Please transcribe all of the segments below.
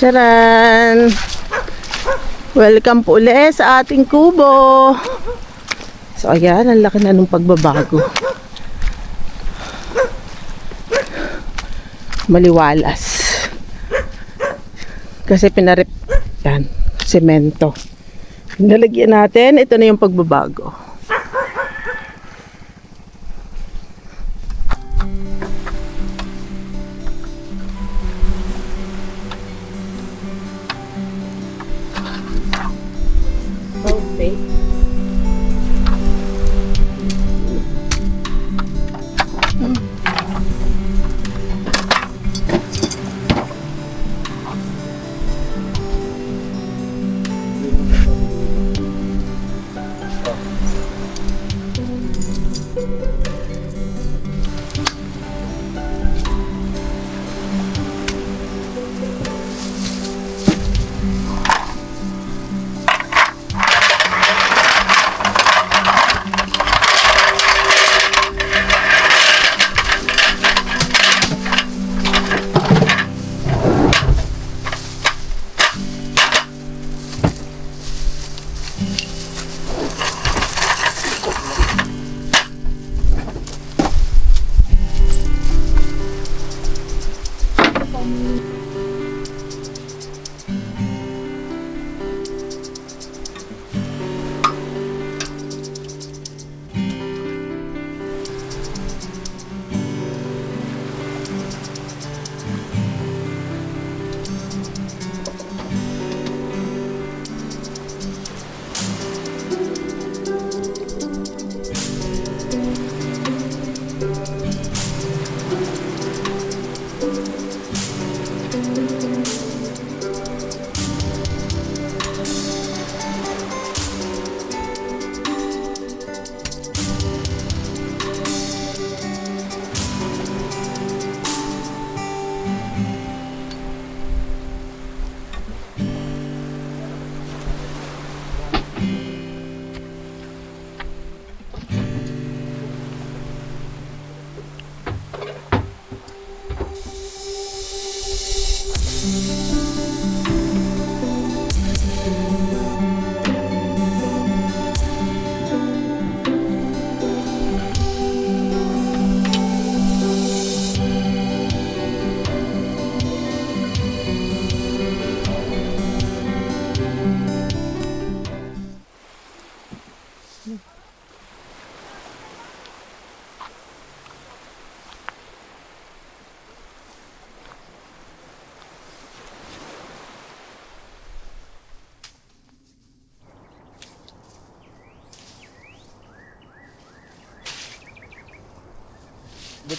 Charan! Welcome po ulit sa ating kubo. So ayan, ang laki na nung pagbabago. Maliwalas. Kasi pinarip yan, semento. Nalagyan natin, ito na yung pagbabago.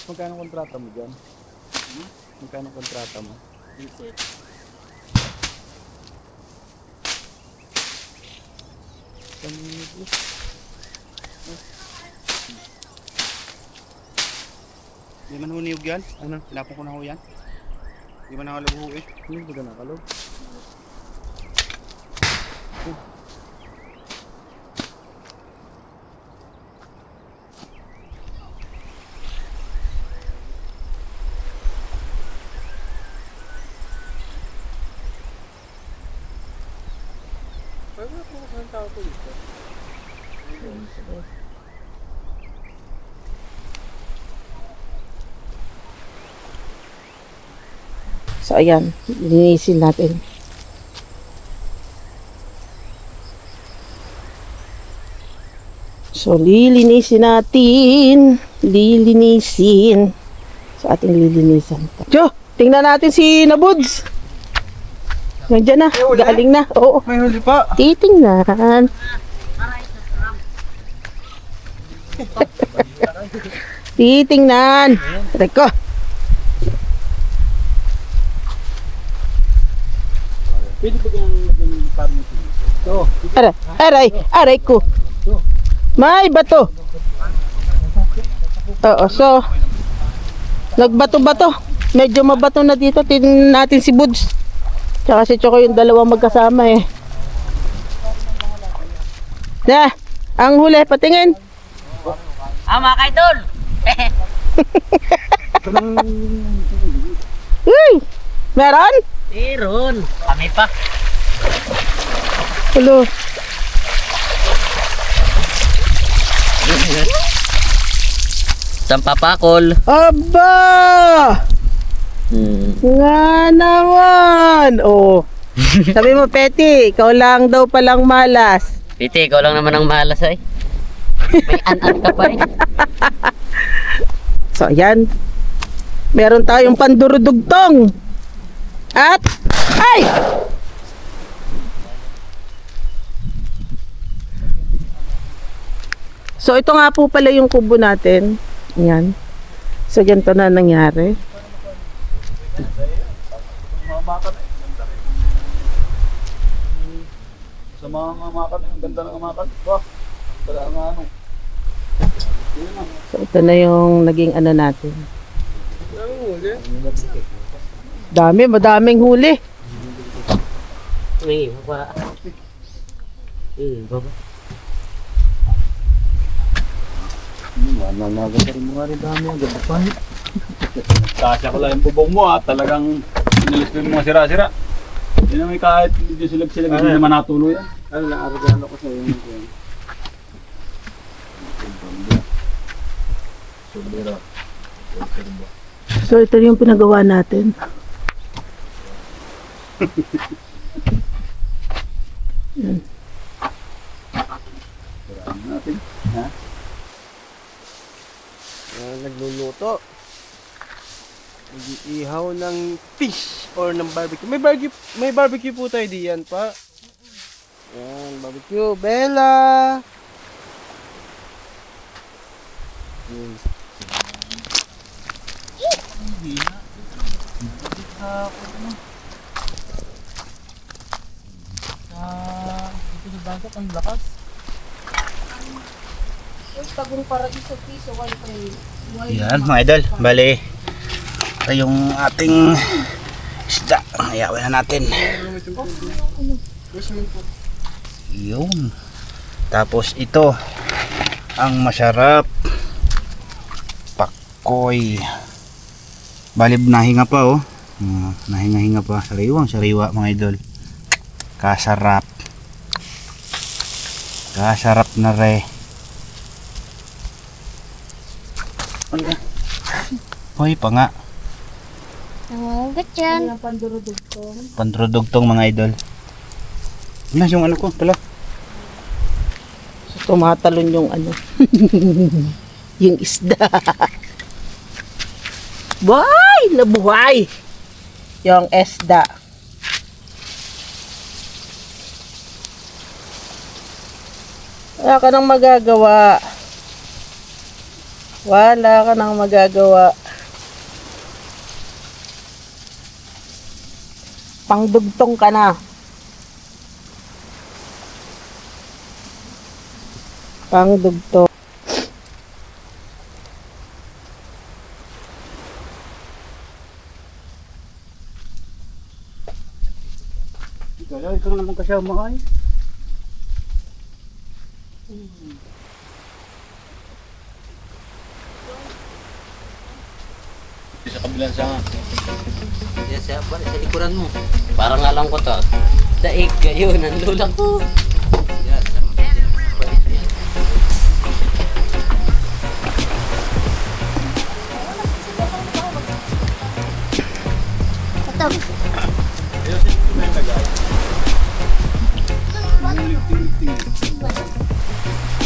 Ba't magkano kontrata mo dyan? Hmm? Magkano kontrata mo? Di man ho niyog yan. Ano? Tinapon ko na ho yan. Di man nakalog ho eh. Hindi ba ka nakalog? So ayan, linisin natin. So lilinisin natin. Lilinisin. So ating lilinisan. Jo, tingnan natin si Nabuds. Nandiyan na, galing na. Oo, May huli pa! titingnan. Titingnan. Teko. Pwede ba kang lagyan ng parang Ito. Aray, aray, aray ko. May bato. Oo, so, nagbato-bato. Medyo mabato na dito. Tingnan natin si Buds. Tsaka si Choco yung dalawa magkasama eh. Na, ang huli, patingin. Ah, mga kaidol! Uy, meron? Meron. Kami pa. Hello. Sampapakol. Aba! Hmm. Nga naman! Oh. Sabi mo, Petty, ikaw lang daw palang malas. Piti, ikaw lang naman ang malas ay. May an-an ka pa eh. So, ayan. Meron tayong pandurudugtong. At, ay! So, ito nga po pala yung kubo natin. Ayan. So, ganito na nangyari. Mga makan eh. Ganda rin. Sa mga makan eh. Ang ganda ng makan. Ba? Wala nga ano. Yun na. So, ito na yung naging ano natin. Dami, madaming huli. May baba. Hmm, baba. Mananaga ka rin mga rin dami ang ganda pa. Kasya ko lang yung bubong mo ha. Talagang inalis ko yung mga sira-sira. Hindi naman kahit hindi sila sila hindi naman natuloy. Ano na, aragano ko sa iyo. So, ito yung pinagawa natin. natin. Ha? Ah, nagluluto. Nag-iihaw ng fish or ng barbecue. May barbecue, may barbecue po tayo diyan pa. Yan, barbecue. Bella! Yun. Yan mga idol. Bali. Ito yung ating isda. Ayawin na natin. Yun. Tapos ito. Ang masarap. Pakoy. Balib nahinga pa oh. Ah, nahinga-hinga pa. Sariwang sariwa mga idol. Kasarap. Kasarap na re. Hoy, pa nga. Nangungugat yan. Pandrodugtong mga idol. Na yung ano ko, pala. So, tumatalon yung ano. yung isda. Buhay! Nabuhay! Yung isda. Wala ka nang magagawa. Wala ka nang magagawa. Pangdugtong ka na. Pangdugtong. Kaya ikaw naman kasama ay. Sa kabilang sa Yan sa, sa likuran mo. Parang alam ko to. Daig kayo, nanlulang ko. Yan, sa- Ito.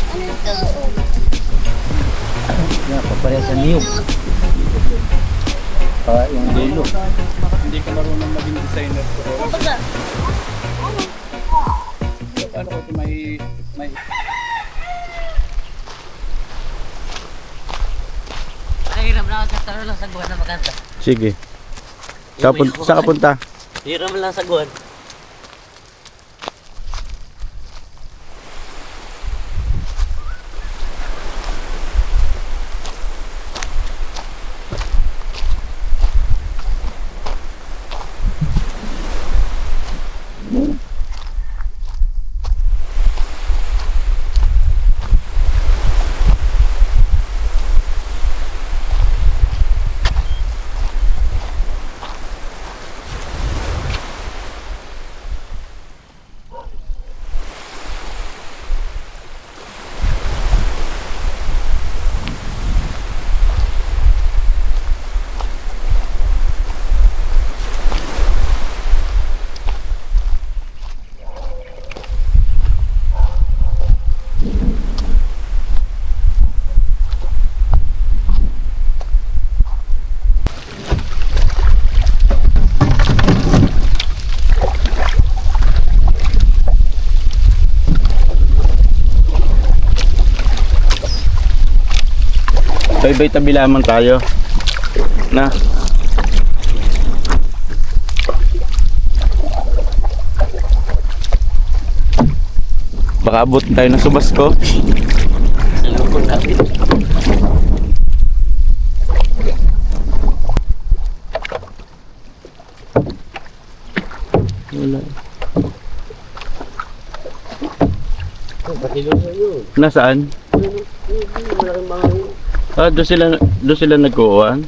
Ano ito? Yan, papaya sa niyog. Pa yung dulo. hindi ka marunong maging designer. Baga. Paano ko ito may may Nahiram lang ako sa lang sa guwan na maganda. Sige. Sa, pun- sa kapunta. Hiram lang sa guwan. Bye-bye tabi lamang tayo. Na. Baka abot tayo ng subasko. Sa loob natin. Wala. Nasaan? Malaking yun. Ah, doon sila, doon sila nagkuhan.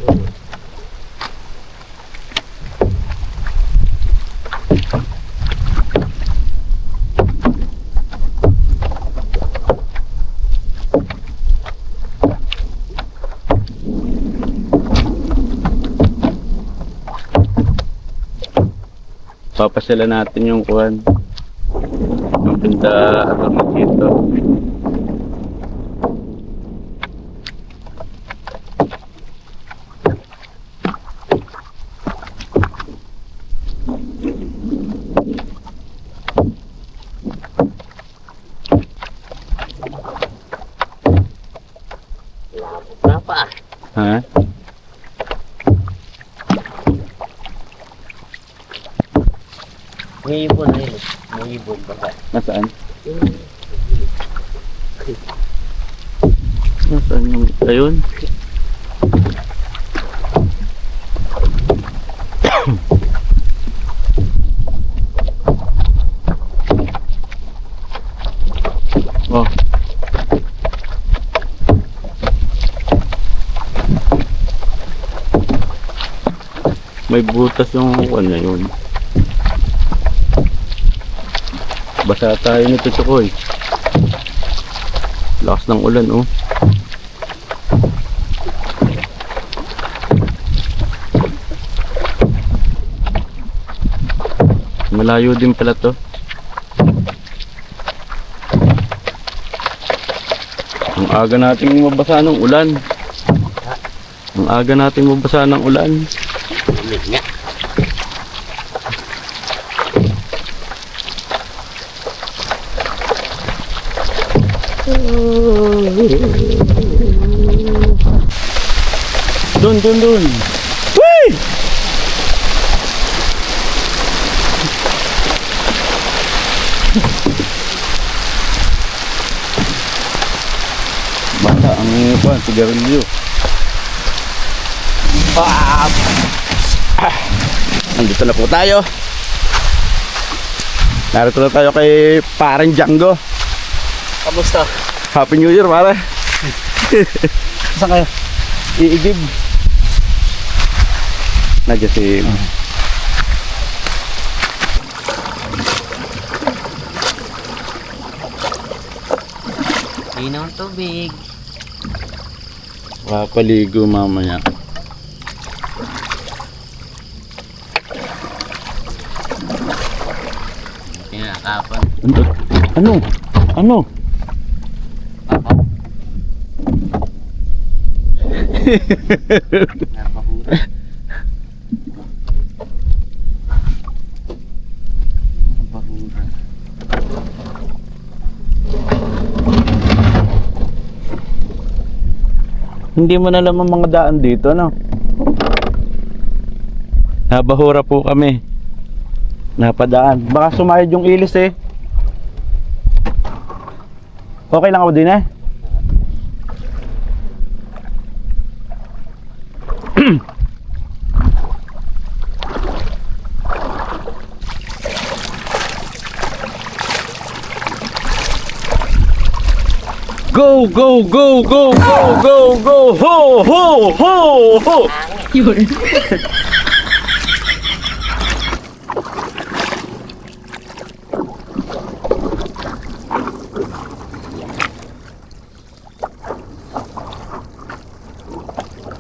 Papasila natin yung kuhan. Yung pinta at dito. May ibon na yun. May ibon baka. Nasaan? Nasaan yung... Ayun. oh. May butas yung ano yun. Basa tayo nito, Chokoy. Lakas ng ulan, oh. Malayo din pala to. Ang aga nating mabasa ng ulan. Ang aga nating mabasa ng ulan. Lamig nga. Dun, dun, dun. Whee! Bata ang pa, sigarilyo. Ah! Ah! Nandito na po tayo. Narito na tayo kay Parang Django. Kamusta? Happy New Year, pare. Saan kayo? Iigib. Nandiyan si... Linaw ang tubig. Papaligo mamaya. Tinakapan. Ano? Ano? Ano? Nabahura. Nabahura. Hindi mo na alam mga daan dito, no? Nabahura po kami. Napadaan. Baka sumayad yung ilis eh. Okay lang ako din eh. Go, go, go, go, go, go, go, ho, ho, ho, ho! Yun.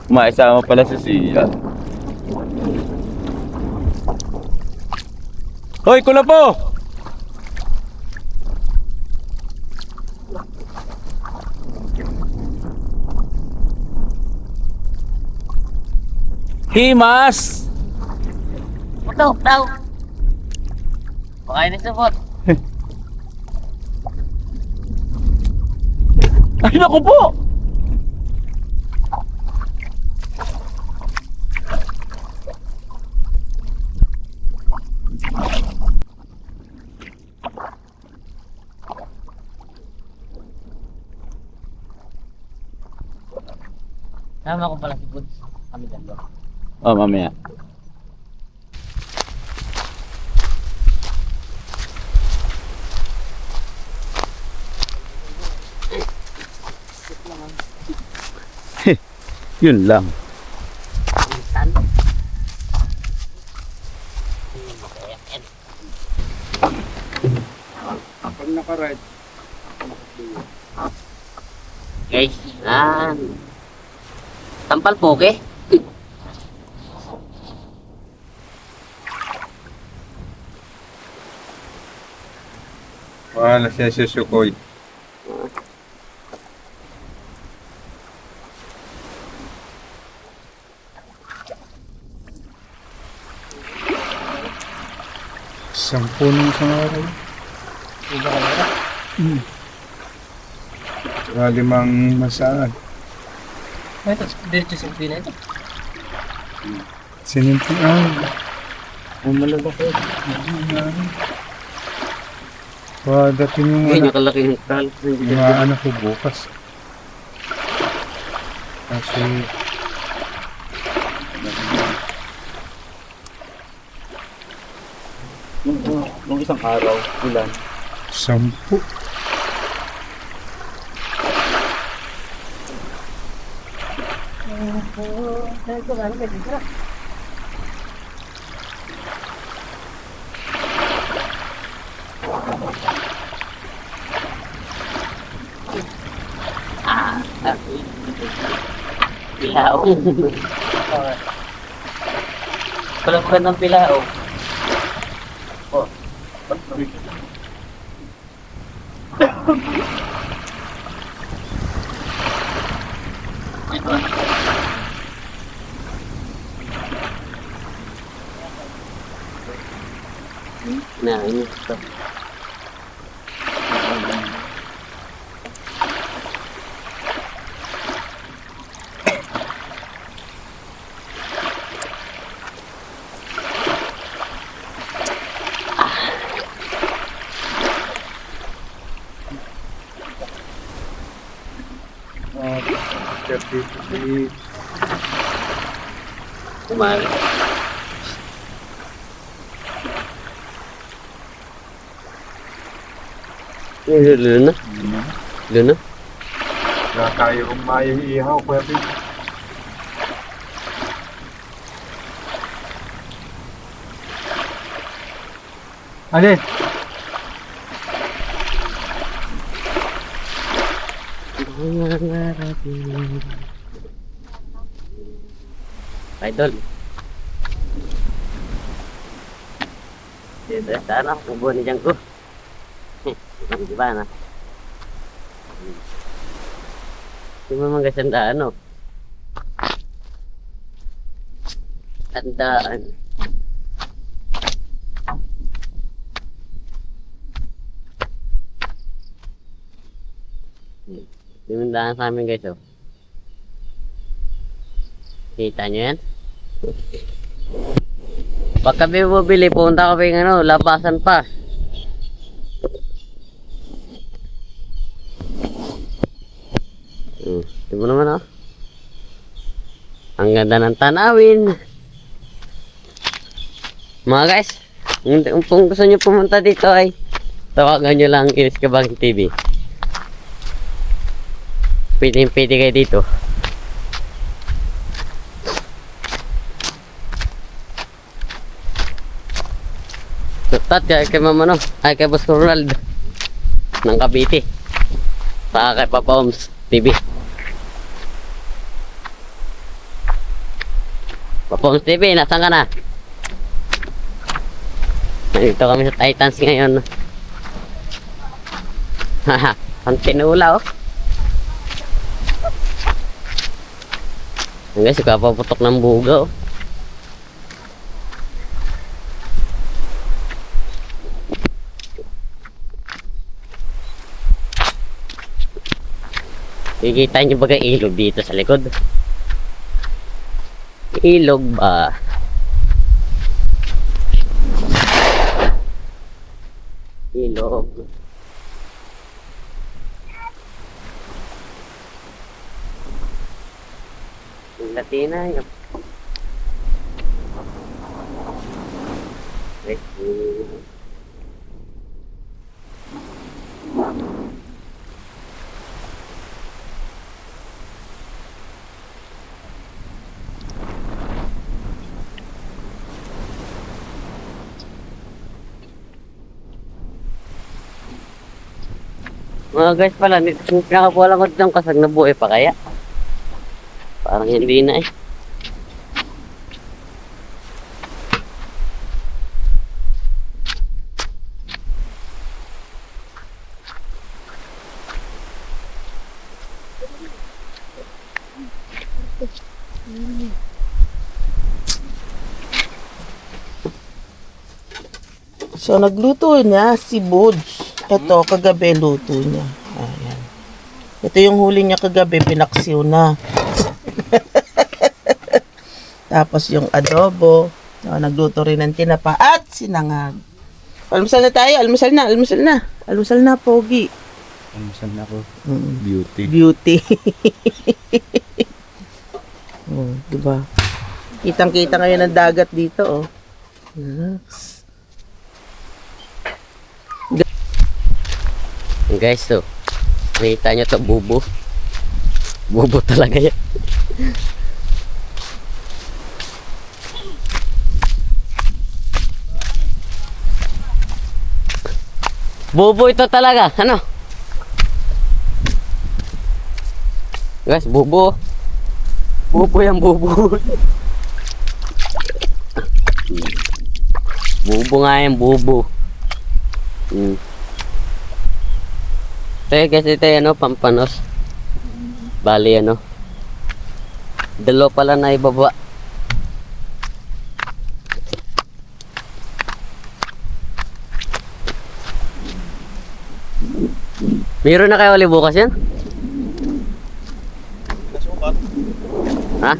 Maisama pala si Sia. Hoy, kula po! He must... Utaw, utaw. Pakain na sa bot. Ay, naku po! Tama ko pala si Boots. Kami dalawa. Oh, mamaya. Yun lang. Pag nakaride, Guys, ah. Tampal poke. Siya si Sukoy. Sampu ng isang araw. Hmm. Tsaka limang masaan. Ito, diretso sa pina ito. Sinimpian. Bumalabak ko. Padating yung Ngayon, anak, yung kalaki yung kal. yung mga anak ko bukas. Kasi Nung, nung isang araw, ulan. sampu. Pilao. Palabukan ng pilao. nhưng mà Luna Luna Dạ cày hôm nay đi hao khoe đi. Ali Hãy subscribe cho kênh Ghiền Mì Gõ Để không bỏ lỡ những video hấp dẫn Idol. Dito sana kubo ni Jangko. Di ba na? Di mo mga sandaan, no? Tandaan. Dimandaan sa amin guys, oh. Kita nyo yan? Pag kami bumili, punta kami ng ano, labasan pa. Hmm, di mo naman oh. Ang ganda ng tanawin. Mga guys, kung, gusto nyo pumunta dito ay tawagan nyo lang Iris Kabang TV. Pwede-pwede kayo dito. Tutat kay kay Mama no, ay kay Boss Ronald ng Cavite. Saka kay Papa Oms TV. Papa Oms TV, nasan ka na? Nandito kami sa Titans ngayon. Haha, ang tinula oh. Guys, kapaputok ng buga oh. Kikita niyo baga ilog dito sa likod? Ilog ba? Ilog. Sa tinay. Mga guys pala, nakakuha lang ko dito ng kasag na buhay pa kaya. Parang hindi na eh. So, nagluto niya si Buds. Ito, kagabi luto niya. Ayan. Ito yung huli niya kagabi, pinaksiw na. Tapos yung adobo. So, nagluto rin ng tinapa at sinangag. Almusal na tayo, almusal na, almusal na. Almusal na, Pogi. Ano saan ako? Mm, Beauty. beauty. oh, diba? Kitang-kita ngayon ang dagat dito, oh. Yes. Guys, to. Nakita nyo to, bubo. Bubo talaga yan. Bubo ito talaga. Ano? Guys, bubo. Bubo yan, bubo. bubo nga yan, bubo. Hmm. Ito guys, ito ano, pampanos. Bali ano. Dalo pala na ibaba. Meron na kayo ulit bukas yan? Pinasukat. Ha?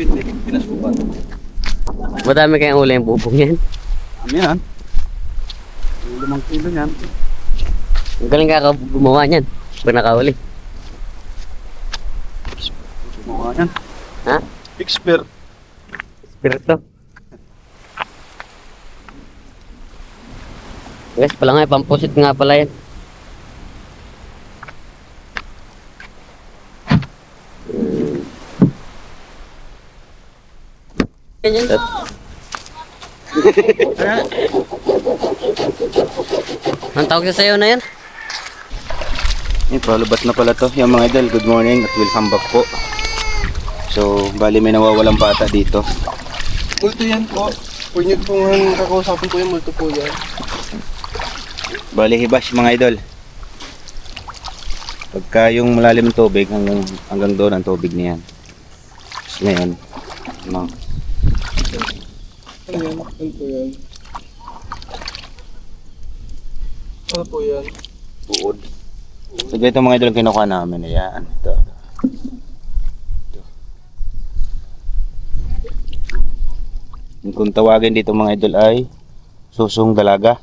Pindi. Pinasukat. Madami kayong uli yung bubong yan. Ano yan? Limang kilo yan. Ang galing ka gumawa niyan. Pag nakauli. Gumawa yan. Ha? Expert. Spirito. Guys, pala nga, pampusit nga pala yan. Ang tawag sa sayo na yan? Eh, palubat na pala to. Yung mga idol, good morning at welcome back po. So, bali may nawawalang bata dito. Multo yan po. Kung nyo pong kakausapin po yung multo po yan. Bali hibash mga idol. Pagka yung malalim ng tubig, hanggang, hanggang doon ang tubig niyan. Ngayon, ano, Ano yan? Ano po yan? Ano po yan? buod. So, ganito mga idol ang kinukuha namin. Ayan, ito. ito. Kung tawagin dito mga idol ay susong dalaga.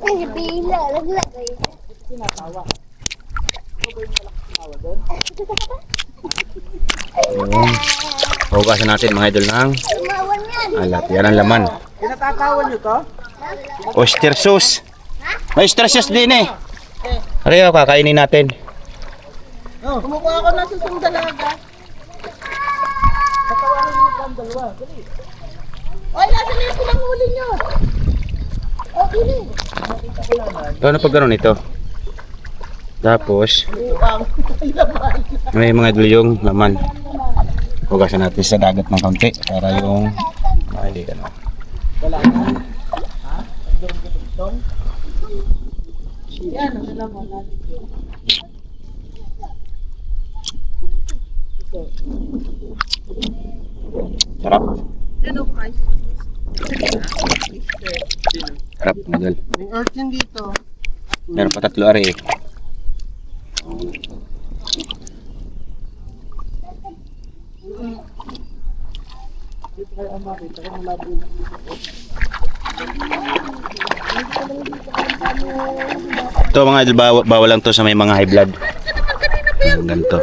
Ay, bila. Laglagay. Ayun. Hugasan natin mga idol ng alat. Yan ang laman. Pinatakawan nyo to? Oyster sauce. May oyster sauce din eh. Ariyo, kakainin natin. Kumukuha ako ng susong dalaga. Patawanan mo ng dalawa. Oy, nasa na yung pinanghuli nyo? Okay na. Ano pag ganun ito? Tapos, may mga idol yung laman. Hugasan natin sa dagat ng kaunti para yung ah, hindi ka na. Sarap. Sarap, mga idol. May urchin dito. Meron pa tatlo ari eh. Ito mga idol, bawal, bawal lang to sa may mga high blood. Yung ganito.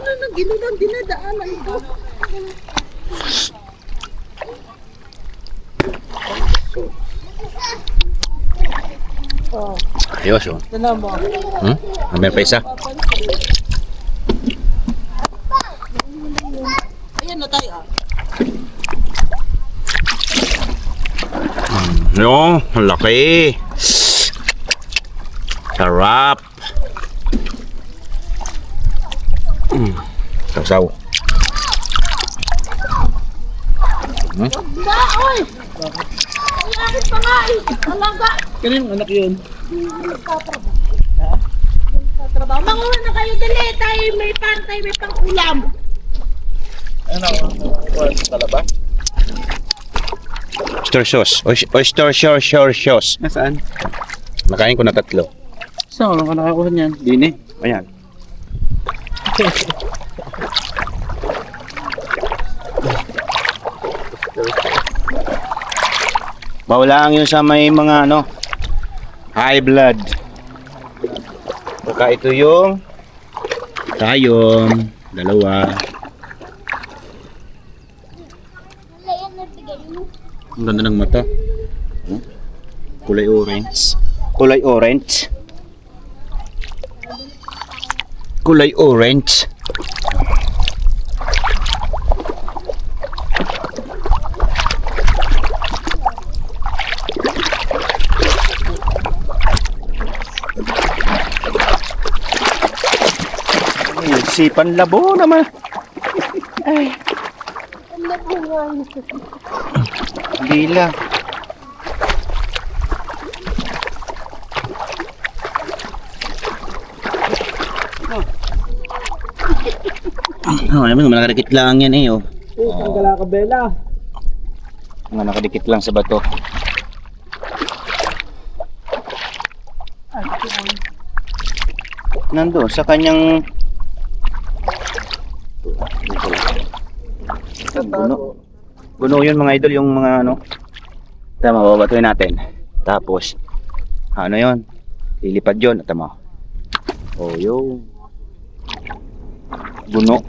Ayos oh. Tignan mo. Hmm? Ah, Meron pa isa? Ayan na tayo. Yung, ang laki. Sarap. Mm. Sausaw. Hmm? Kanino anak yun? Trabaho. Manguha na kayo dali. Tayo may pantay, may pang ulam. Ano? Talaba? Oyster sauce. Oy- Oyster sauce, sauce, sauce. Nasaan? Nakain ko na tatlo. Saan ka nakakuha niyan? Dini. Ayan. Bawal lang yun sa may mga ano, high blood. Baka ito yung tayom, dalawa. Ang ganda ng mata. Hmm? Kulay orange. Kulay orange. Kulay orange. Ay, Sipan labo naman. Ang nabungan. Bila. Oh, alam mo, nakadikit lang yan eh, oh. Oh, tanggal ka bela. Mga nakadikit lang sa bato. Nando, sa kanyang... Guno. Guno yun mga idol, yung mga ano. Tama, babatuin natin. Tapos, ano yun? Lilipad yun. Tama. Oh, yun. Guno.